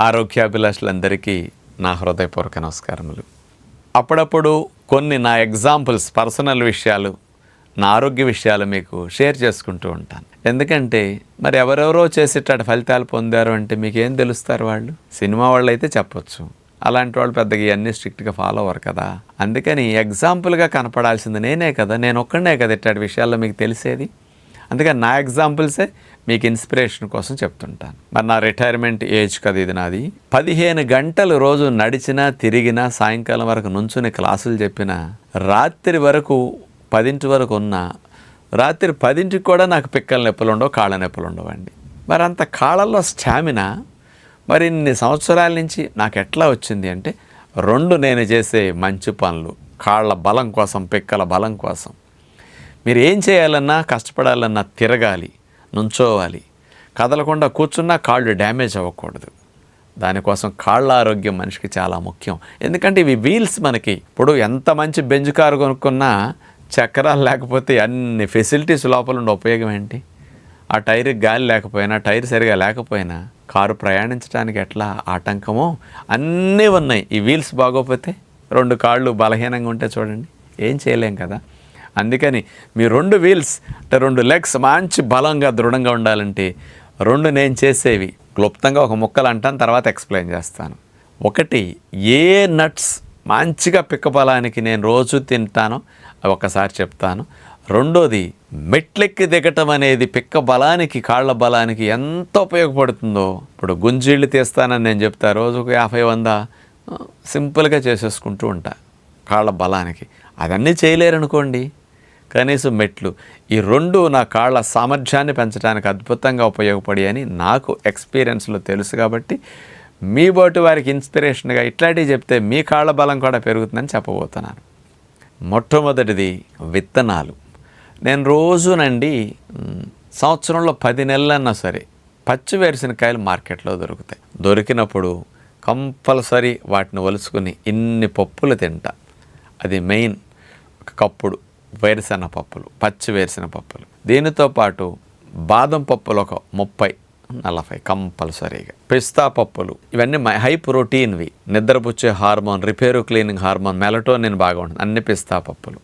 ఆరోగ్యాభిలాషులందరికీ నా హృదయపూర్వక నమస్కారములు. అప్పుడప్పుడు కొన్ని నా ఎగ్జాంపుల్స్ పర్సనల్ విషయాలు నా ఆరోగ్య విషయాలు మీకు షేర్ చేసుకుంటూ ఉంటాను. ఎందుకంటే మరి ఎవరెవరో చేసేటట్టు ఫలితాలు పొందారు అంటే మీకు ఏం తెలుస్తారు వాళ్ళు? సినిమా వాళ్ళు అయితే చెప్పొచ్చు. అలాంటి వాళ్ళు పెద్దగా ఇవన్నీ స్ట్రిక్ట్గా ఫాలో అవ్వరు కదా. అందుకని ఎగ్జాంపుల్గా కనపడాల్సింది నేనే కదా నేను ఒక్కడనే కదా ఇట్లాంటి విషయాల్లో మీకు తెలిసేది? అందుకని నా ఎగ్జాంపుల్సే మీకు ఇన్స్పిరేషన్ కోసం చెప్తుంటాను. మరి నా రిటైర్మెంట్ ఏజ్ కదా ఇది నాది. పదిహేను గంటలు రోజు నడిచినా తిరిగినా సాయంకాలం వరకు నుంచుని క్లాసులు చెప్పినా రాత్రి వరకు పదింటి వరకు ఉన్నా రాత్రి పదింటికి కూడా నాకు పిక్కల నొప్పులు ఉండవు కాళ్ళ నొప్పులు ఉండవండి. మరి అంత కాళ్ళల్లో స్టామినా మరి ఇన్ని సంవత్సరాల నుంచి నాకు ఎట్లా వచ్చింది అంటే రెండు నేను చేసే మంచి పనులు కాళ్ళ బలం కోసం పిక్కల బలం కోసం. మీరు ఏం చేయాలన్నా కష్టపడాలన్నా తిరగాలి నుంచోవాలి. కదలకుండా కూర్చున్నా కాళ్ళు డ్యామేజ్ అవ్వకూడదు. దానికోసం కాళ్ళ ఆరోగ్యం మనిషికి చాలా ముఖ్యం. ఎందుకంటే ఇవి వీల్స్ మనకి. ఇప్పుడు ఎంత మంచి బెంజ్ కారు కొనుక్కున్నా చక్రాలు లేకపోతే అన్ని ఫెసిలిటీస్ లోపల ఉండే ఉపయోగం ఏంటి? ఆ టైర్కి గాలి లేకపోయినా టైర్ సరిగా లేకపోయినా కారు ప్రయాణించడానికి ఎట్లా ఆటంకమో అన్నీ ఉన్నాయి. ఈ వీల్స్ బాగోకపోతే రెండు కాళ్ళు బలహీనంగా ఉంటే చూడండి. ఏం చేయలేం కదా. అందుకని మీ రెండు వీల్స్ అంటే రెండు లెగ్స్ మంచి బలంగా దృఢంగా ఉండాలంటే రెండు నేను చేసేవి. క్లుప్తంగా ఒక ముక్కలు అంటాను తర్వాత ఎక్స్ప్లెయిన్ చేస్తాను. ఒకటి ఏ నట్స్ మంచిగా పిక్క బలానికి నేను రోజు తింటానో అవి ఒకసారి చెప్తాను. రెండోది మెట్లెక్కి దిగటం అనేది పిక్క బలానికి కాళ్ళ బలానికి ఎంత ఉపయోగపడుతుందో. ఇప్పుడు గుంజీళ్ళు తీస్తానని నేను చెప్తా రోజుకు యాభై వంద సింపుల్గా చేసేసుకుంటూ ఉంటా కాళ్ళ బలానికి. అదన్నీ చేయలేరనుకోండి. కనీసం మెట్లు. ఈ రెండు నా కాళ్ళ సామర్థ్యాన్ని పెంచడానికి అద్భుతంగా ఉపయోగపడాయని నాకు ఎక్స్పీరియన్స్లో తెలుసు కాబట్టి మీ బోటి వారికి ఇన్స్పిరేషన్గా ఇట్లాంటివి చెప్తే మీ కాళ్ళ బలం కూడా పెరుగుతుందని చెప్పబోతున్నాను. మొట్టమొదటిది విత్తనాలు. నేను రోజునండి సంవత్సరంలో పది నెలలన్నా సరే పచ్చి వేరుశనకాయలు మార్కెట్లో దొరుకుతాయి. దొరికినప్పుడు కంపల్సరీ వాటిని వలుసుకుని ఇన్ని పప్పులు తింటా. అది మెయిన్. ఒక కప్పుడు వేరుశెనగ పప్పులు పచ్చి వేరుశెనగ పప్పులు. దీనితో పాటు బాదం పప్పులు ఒక ముప్పై నలభై కంపల్సరీగా. పిస్తా పప్పులు ఇవన్నీ మై- హై ప్రోటీన్వి. నిద్రపుచ్చే hormone repair cleaning hormone melatonin బాగా ఉంటుంది. అన్ని పిస్తా పప్పులు.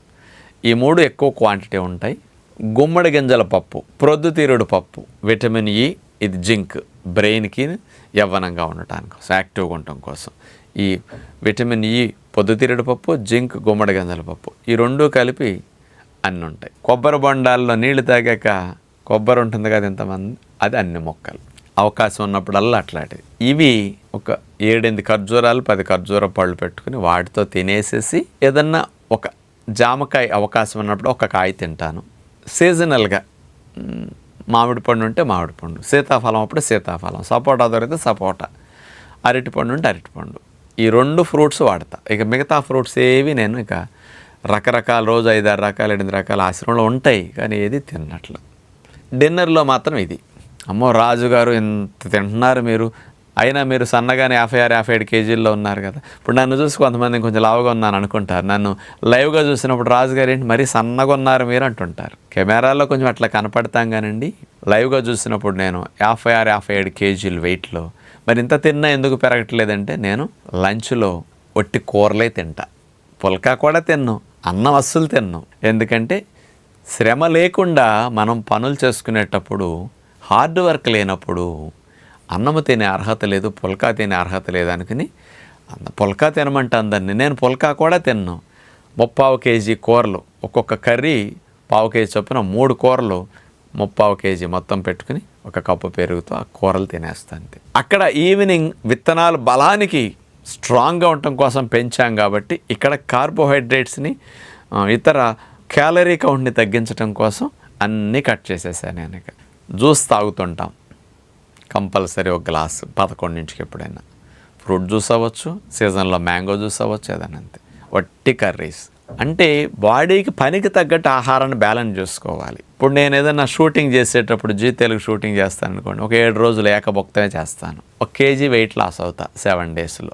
ఈ మూడు ఎక్కువ క్వాంటిటీ ఉంటాయి. గుమ్మడి గింజల పప్పు ప్రొద్దుతీరుడు పప్పు విటమిన్ ఈ ఇది జింక్. బ్రెయిన్కి యవ్వనంగా ఉండటానికి కోసం యాక్టివ్గా ఉండటం కోసం. ఈ విటమిన్ ఈ పొద్దుతీరుడు పప్పు జింక్ గుమ్మడి గింజల పప్పు. ఈ రెండు కలిపి అన్నీ ఉంటాయి కొబ్బరి బొండాల్లో నీళ్ళు తాగాక కొబ్బరి ఉంటుంది కదా ఇంతమంది? అది అన్ని మొక్కలు. అవకాశం ఉన్నప్పుడల్లా అట్లాంటివి. ఇవి ఒక ఏడెనిమిది ఖర్జూరాలు పది ఖర్జూర పళ్ళు పెట్టుకుని వాటితో తినేసేసి ఏదన్నా ఒక జామకాయ అవకాశం ఉన్నప్పుడు ఒక కాయ తింటాను. సీజనల్గా. మామిడి పండు ఉంటే మామిడి పండు. సీతాఫలం అప్పుడు సీతాఫలం. సపోటా దొరికితే సపోటా. అరటిపండు ఉంటే అరటిపండు ఈ రెండు ఫ్రూట్స్ వాడతా. ఇక మిగతా ఫ్రూట్స్ ఏవి నేను ఇక రకరకాల రోజు ఐదు ఆరు రకాలు ఎనిమిది రకాల ఆశ్రమంలో ఉంటాయి కానీ ఏది తిన్నట్లు డిన్నర్లో మాత్రం ఇది. అమ్మో రాజుగారు ఇంత తింటున్నారు మీరు? అయినా మీరు సన్నగానే యాభై ఆరు యాభై ఏడు కేజీల్లో ఉన్నారు కదా. ఇప్పుడు నన్ను చూసి కొంతమంది కొంచెం లావుగా ఉన్నాను అనుకుంటారు. నన్ను లైవ్గా చూసినప్పుడు రాజుగారు ఏంటి మరీ సన్నగా ఉన్నారు మీరు అంటుంటారు. కెమెరాలో కొంచెం అట్లా కనపడతాం కానండి. లైవ్గా చూసినప్పుడు నేను యాభై ఆరు యాభై ఏడు కేజీలు వెయిట్లో మరి ఇంత తిన్నా ఎందుకు పెరగట్లేదంటే నేను లంచ్లో ఒట్టి కూరలే తింటా. పుల్కా కూడా తిన్ను. అన్నం అస్సలు తిన్నాం. ఎందుకంటే శ్రమ లేకుండా మనం పనులు చేసుకునేటప్పుడు హార్డ్ వర్క్ లేనప్పుడు అన్నము తినే అర్హత లేదు పుల్కా తినే అర్హత లేదు అనుకుని అంద పుల్కా తినమంటే అందరినీ. నేను పుల్కా కూడా తిన్నాను ముప్పావు కేజీ కూరలు ఒక్కొక్క కర్రీ పావు కేజీ చొప్పున మూడు కూరలు ముప్పావు కేజీ మొత్తం పెట్టుకుని ఒక కప్పు పెరుగుతో ఆ కూరలు తినేస్తాను అంతే. అక్కడ ఈవినింగ్ విత్తనాలు బలానికి స్ట్రాంగ్గా ఉండటం కోసం పెంచాం కాబట్టి ఇక్కడ కార్బోహైడ్రేట్స్ని ఇతర క్యాలరీ కౌంట్ని తగ్గించడం కోసం అన్నీ కట్ చేసేసాను నేను ఇక. జ్యూస్ తాగుతుంటాం. కంపల్సరీ ఒక గ్లాస్ నుంచి ఎప్పుడైనా. ఫ్రూట్ జ్యూస్ అవ్వచ్చు సీజన్లో మ్యాంగో జ్యూస్ అవ్వచ్చు ఏదైనా అంతే. వట్టి కర్రీస్. అంటే బాడీకి పనికి తగ్గట్టు ఆహారాన్ని బ్యాలెన్స్ చేసుకోవాలి. ఇప్పుడు నేను ఏదైనా షూటింగ్ చేసేటప్పుడు జీ తెలుగు షూటింగ్ చేస్తాను అనుకోండి ఒక ఏడు రోజులు ఏకభక్తమే చేస్తాను. ఒక కేజీ వెయిట్ లాస్ అవుతా సెవెన్ డేస్లో.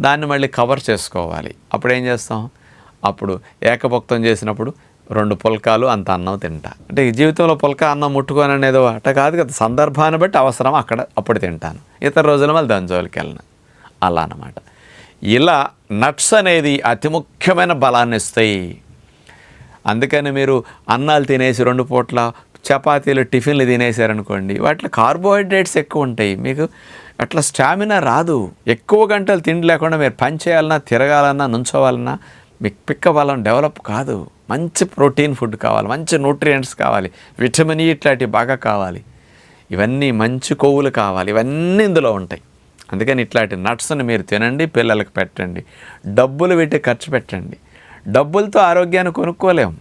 దాన్ని మళ్ళీ కవర్ చేసుకోవాలి. అప్పుడు ఏం చేస్తాం? అప్పుడు ఏకభక్తం చేసినప్పుడు రెండు పుల్కాలు అంత అన్నం తింటా. అంటే ఈ జీవితంలో పుల్క అన్నం ముట్టుకొని అనేది అట కాదు కదా. సందర్భాన్ని బట్టి అవసరం అక్కడ అప్పుడు తింటాను. ఇతర రోజుల మళ్ళీ దంజోలికి వెళ్ళను. అలా అన్నమాట. ఇలా నట్స్ అనేది అతి ముఖ్యమైన బలాన్ని ఇస్తాయి. అందుకని మీరు అన్నాలు తినేసి రెండు పూట్ల చపాతీలు టిఫిన్లు తినేసారనుకోండి వాటిలో కార్బోహైడ్రేట్స్ ఎక్కువ ఉంటాయి. మీకు అట్లా స్టామినా రాదు. ఎక్కువ గంటలు తిండి లేకుండా మీరు పని చేయాలన్నా తిరగాలన్నా నుంచోవాలన్నా మీకు పిక్క బలం డెవలప్ కాదు. మంచి ప్రోటీన్ ఫుడ్ కావాలి మంచి న్యూట్రియంట్స్ కావాలి విటమిన్ ఇట్లాంటివి బాగా కావాలి. ఇవన్నీ మంచి కొవ్వులు కావాలి ఇవన్నీ ఇందులో ఉంటాయి. అందుకని ఇట్లాంటి నట్స్ని మీరు తినండి పిల్లలకు పెట్టండి. డబ్బులు పెట్టి ఖర్చు పెట్టండి. డబ్బులతో ఆరోగ్యాన్ని కొనుక్కోలేము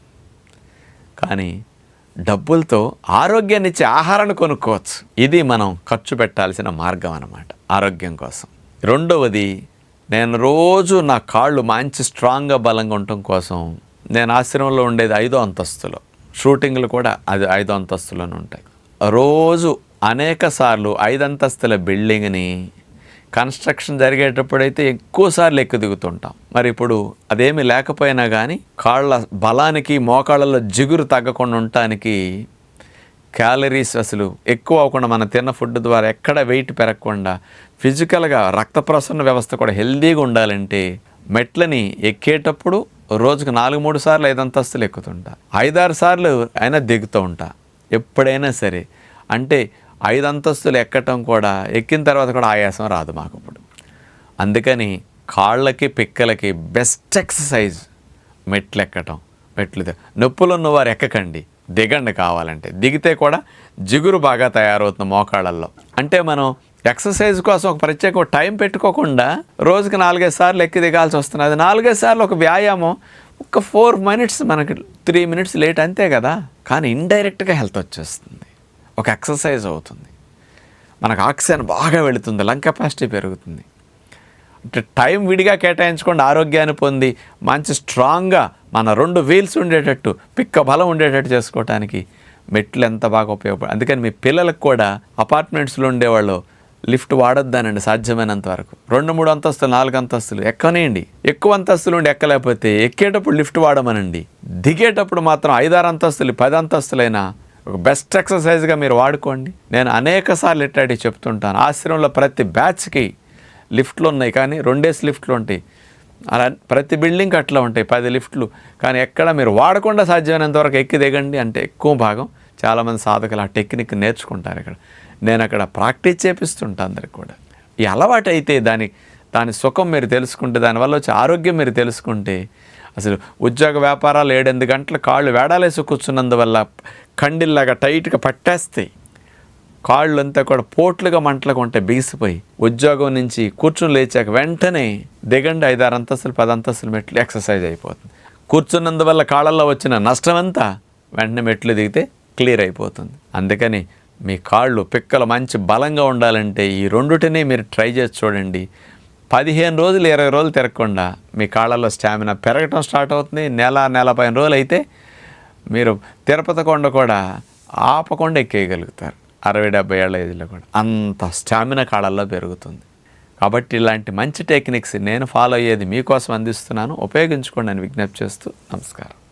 కానీ డబ్బులతో ఆరోగ్యాన్ని ఇచ్చే ఆహారాన్ని కొనుక్కోవచ్చు. ఇది మనం ఖర్చు పెట్టాల్సిన మార్గం అన్నమాట. ఆరోగ్యం కోసం. రెండవది నేను రోజు నా కాళ్ళు మంచి స్ట్రాంగ్గా బలంగా ఉండటం కోసం నేను ఆశ్రమంలో ఉండేది ఐదో అంతస్తులో. షూటింగ్లు కూడా అది ఐదో అంతస్తులోనే ఉంటాయి. రోజు అనేక సార్లు ఐదు అంతస్తుల బిల్డింగ్ని కన్స్ట్రక్షన్ జరిగేటప్పుడైతే ఎక్కువ సార్లు దిగుతుంటాం. మరి ఇప్పుడు అదేమి లేకపోయినా కానీ కాళ్ళ బలానికి మోకాళ్ళలో జిగురు తగ్గకుండా ఉండటానికి క్యాలరీస్ అసలు ఎక్కువ అవ్వకుండా మనం తిన్న ఫుడ్ ద్వారా ఎక్కడ వెయిట్ పెరగకుండా ఫిజికల్గా రక్త ప్రసరణ వ్యవస్థ కూడా హెల్దీగా ఉండాలంటే మెట్లని ఎక్కేటప్పుడు రోజుకు నాలుగు మూడు సార్లు ఐదు అంతస్తులు ఎక్కుతుంటా. ఐదారు సార్లు అయినా దిగుతూ ఉంటా. ఎప్పుడైనా సరే. అంటే ఐదు అంతస్తులు ఎక్కటం కూడా ఎక్కిన తర్వాత కూడా ఆయాసం రాదు మాకు ఇప్పుడు అందుకని కాళ్ళకి పిక్కలకి బెస్ట్ ఎక్సర్సైజ్ మెట్లు ఎక్కటం మెట్లు నొప్పులు ఉన్నవారు ఎక్కకండి దిగండి కావాలంటే. దిగితే కూడా జిగురు బాగా తయారవుతుంది మోకాళ్ళల్లో. అంటే మనం ఎక్సర్సైజ్ కోసం ఒక ప్రత్యేక టైం పెట్టుకోకుండా రోజుకి నాలుగైదు సార్లు ఎక్కి దిగాల్సి వస్తుంది. అది నాలుగైదు సార్లు ఒక వ్యాయామం ఒక ఫోర్ మినిట్స్ మనకి త్రీ మినిట్స్ లేట్ అంతే కదా. కానీ ఇండైరెక్ట్గా హెల్త్ వచ్చేస్తుంది. ఒక ఎక్సర్సైజ్ అవుతుంది. మనకు ఆక్సిజన్ బాగా వెళుతుంది లంగ్ కెపాసిటీ పెరుగుతుంది. అంటే టైం విడిగా కేటాయించుకోండి ఆరోగ్యాన్ని పొంది మంచి స్ట్రాంగ్గా మన రెండు వీల్స్ ఉండేటట్టు పిక్క బలం ఉండేటట్టు చేసుకోవటానికి మెట్లు ఎంత బాగా ఉపయోగపడ అందుకని మీ పిల్లలకు కూడా అపార్ట్మెంట్స్లో ఉండేవాళ్ళు లిఫ్ట్ వాడొద్దానండి సాధ్యమైనంత వరకు. రెండు మూడు అంతస్తులు నాలుగు అంతస్తులు ఎక్కనేయండి. ఎక్కువ అంతస్తులు ఉండి ఎక్కలేకపోతే ఎక్కేటప్పుడు లిఫ్ట్ వాడమనండి. దిగేటప్పుడు మాత్రం ఐదారు అంతస్తులు పది అంతస్తులైనా ఒక బెస్ట్ ఎక్సర్సైజ్గా మీరు వాడుకోండి. నేను అనేక సార్లు ఇట్లాంటివి చెప్తుంటాను. ఆశ్రమంలో ప్రతి బ్యాచ్కి లిఫ్ట్లు ఉన్నాయి కానీ రెండేసి లిఫ్ట్లు ఉంటాయి. అలా ప్రతి బిల్డింగ్ అట్లా ఉంటాయి పది లిఫ్ట్లు కానీ ఎక్కడ మీరు వాడకుండా సాధ్యమైనంత వరకు ఎక్కి దిగండి అంటే ఎక్కువ భాగం చాలామంది సాధకులు ఆ టెక్నిక్ నేర్చుకుంటారు ఇక్కడ. నేను అక్కడ ప్రాక్టీస్ చేపిస్తుంటాను అందరికి కూడా. ఈ అలవాటు అయితే దాని దాని సుఖం మీరు తెలుసుకుంటే దానివల్ల వచ్చే ఆరోగ్యం మీరు తెలుసుకుంటే అసలు ఉద్యోగ వ్యాపారాలు ఏడెనిమిది గంటలు కాళ్ళు వేడాలేసి కూర్చున్నందువల్ల కండిల్లాగా టైట్గా పట్టేస్తాయి. కాళ్ళు అంతా కూడా పోట్లుగా మంటలకు ఉంటే బిగిసిపోయి ఉద్యోగం నుంచి కూర్చుని లేచాక వెంటనే దిగండి ఐదారు అంతస్తులు పది అంతస్తులు మెట్లు ఎక్సర్సైజ్ అయిపోతుంది. కూర్చున్నందువల్ల కాళ్ళల్లో వచ్చిన నష్టమంతా వెంటనే మెట్లు దిగితే క్లియర్ అయిపోతుంది. అందుకని మీ కాళ్ళు పిక్కలు మంచి బలంగా ఉండాలంటే ఈ రెండుటిని మీరు ట్రై చేసి చూడండి. పదిహేను రోజులు ఇరవై రోజులు తిరగకుండా మీ కాళ్ళలో స్టామినా పెరగటం స్టార్ట్ అవుతుంది. నెల నెల పదిహేను రోజులు అయితే మీరు తిరుపతి కొండ కూడా ఆపకుండా ఎక్కేయగలుగుతారు. అరవై డెబ్బై ఏళ్ళ ఏజ్లో కూడా అంత స్టామినా కాళ్ళల్లో పెరుగుతుంది. కాబట్టి ఇలాంటి మంచి టెక్నిక్స్ నేను ఫాలో అయ్యేది మీకోసం అందిస్తున్నాను. ఉపయోగించుకోండి అని విజ్ఞప్తి చేస్తూ నమస్కారం.